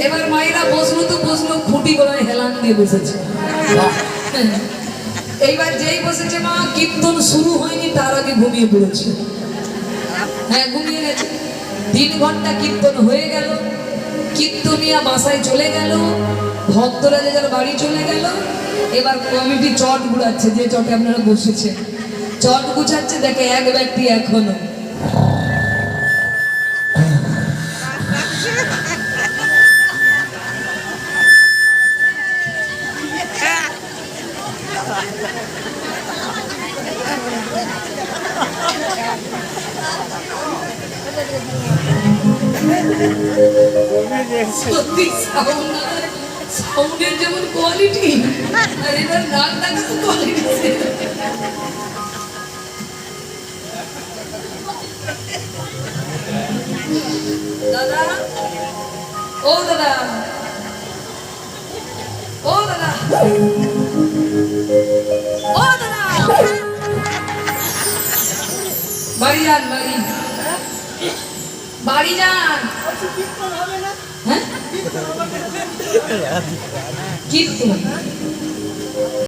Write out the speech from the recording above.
এবার মায়েরা বসল তো বসল খুঁটি গলায় হেলান দিয়ে বসেছে। এইবার যেই বসেছে মা কীর্তন শুরু হয়নি তার আগে ঘুমিয়ে পড়েছে। হ্যাঁ ঘুমিয়ে গেছে। তিন ঘণ্টা কীর্তন হয়ে গেল। কীর্তনিয়া বাসায় চলে গেল। ভক্তরা যে যার বাড়ি চলে গেল। এবার কমিটি চট গুড়াচ্ছে যে চটে আপনারা বসেছেন। চট গুছাচ্ছে দেখে এক ব্যক্তি এখনও। সত্যি সাউন্ড সাউন্ডের যেমন কোয়ালিটি আর এটার নাক ডাকার কোয়ালিটি দাদা, ও দাদা ও দাদা। বাড়ি যান বাড়ি। বাড়ি যান। হ্যাঁ? কীর্তন?